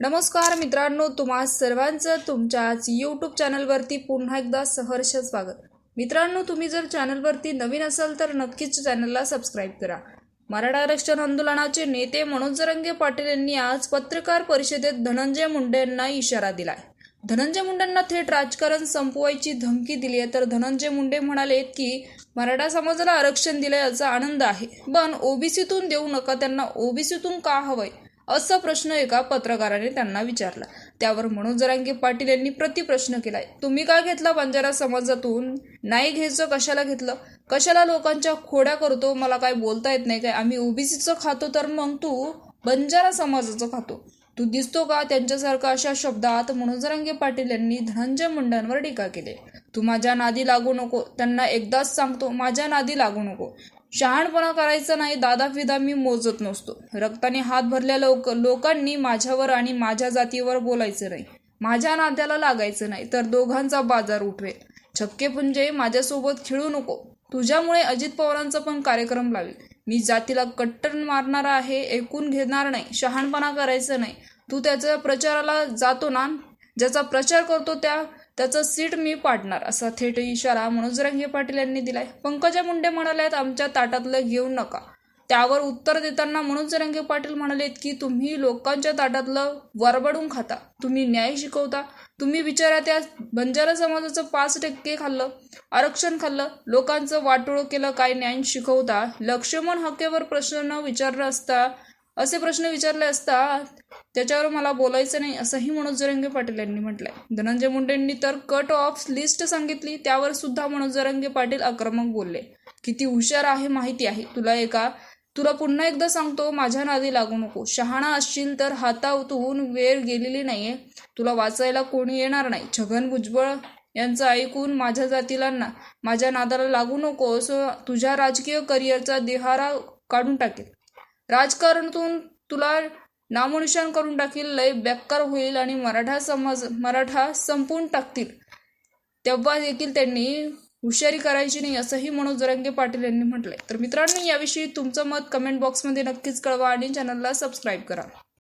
नमस्कार मित्रांनो तुम्हा सर्वांचं तुमच्याच यूट्यूब चॅनलवरती पुन्हा एकदा सहर्ष स्वागत. मित्रांनो तुम्ही जर चॅनलवरती नवीन असाल तर नक्कीच चॅनलला सबस्क्राईब करा. मराठा आरक्षण आंदोलनाचे नेते मनोजरंगे पाटील यांनी आज पत्रकार परिषदेत धनंजय मुंडे यांना इशारा दिलाय. धनंजय मुंडेंना थेट राजकारण संपवायची धमकी दिली आहे तर धनंजय मुंडे म्हणाले की मराठा समाजाला आरक्षण दिलंय याचा आनंद आहे. पण ओबीसीतून देऊ नका त्यांना ओबीसीतून का हवंय? असा प्रश्न एका पत्रकाराने त्यांना विचारला. त्यावर मनोज जरांगे पाटील यांनी प्रतिप्रश्न केलाय. तुम्ही का घेतला बंजारा समाजातून? नाही घ्यायचं कशाला घेतलं? कशाला लोकांच्या खोड्या करतो? मला काय बोलता येत नाही काय? आम्ही ओबीसीचं खातो तर मग तू बंजारा समाजाचं खातो. तू दिसतो का त्यांच्यासारखं अशा शब्दात मनोज जरांगे पाटील यांनी धनंजय मुंडांवर टीका केली. तू माझ्या नादी लागू नको. त्यांना एकदाच सांगतो माझ्या नादी लागू नको. शहाणपणा करायचा नाही दादा फिदा मी मोजत नसतो. रक्ताने हात भरल्या लोक लोकांनी माझ्यावर आणि माझ्या जातीवर बोलायचं नाही. माझ्या नात्याला लागायचं नाही तर दोघांचा बाजार उठवेल. छक्के पुंजे माझ्यासोबत खेळू नको. तुझ्यामुळे अजित पवारांचा पण कार्यक्रम लावेल. मी जातीला कट्टर मारणार आहे ऐकून घेणार नाही शहाणपणा करायचं नाही. तू त्याच्या प्रचाराला जातो ना? ज्याचा प्रचार करतो त्या त्याचं सीट मी पाडणार असा थेट इशारा मनोजरंगे पाटील यांनी दिलाय. पंकजा मुंडे म्हणाल्यात आमच्या ताटातलं घेऊ नका. त्यावर उत्तर देताना मनोजरंगे पाटील म्हणालेत की तुम्ही लोकांच्या ताटातलं वरबडून खाता. तुम्ही न्याय शिकवता. तुम्ही विचारा त्या बंजारा समाजाचं पाच टक्के खाल्लं आरक्षण खाल्लं लोकांचं वाटोळं केलं काय न्याय शिकवता? लक्ष्मण हक्केवर प्रश्न न विचारलं असता असे प्रश्न विचारले असता त्याच्यावर मला बोलायचं नाही असंही मनोज जरंगे पाटील यांनी म्हटलंय. धनंजय मुंडेंनी तर कट ऑफ लिस्ट सांगितली त्यावर सुद्धा मनोज जरंगे पाटील आक्रमक बोलले. किती हुशार आहे माहिती आहे. तुला एका तुला पुन्हा एकदा सांगतो माझ्या नादी लागू नको. शहाणा असशील तर हातावतून वेळ गेलेली नाहीये. तुला वाचायला कोणी येणार नाही. छगन भुजबळ यांचं ऐकून माझ्या जातीला ना माझ्या नादाला लागू नको असं तुझ्या राजकीय करिअरचा देहारा काढून टाकेल. राजकारणातून तुला नामोनिशान करून टाकील लय बेकार होईल आणि मराठा समाज मराठा संपवून टाकतील. तेव्हा देखील त्यांनी हुशारी करायची नाही असंही मनोज जरंगे पाटील यांनी म्हटलंय. तर मित्रांनो याविषयी तुमचं मत कमेंट बॉक्समध्ये नक्कीच कळवा आणि चॅनलला सबस्क्राईब करा.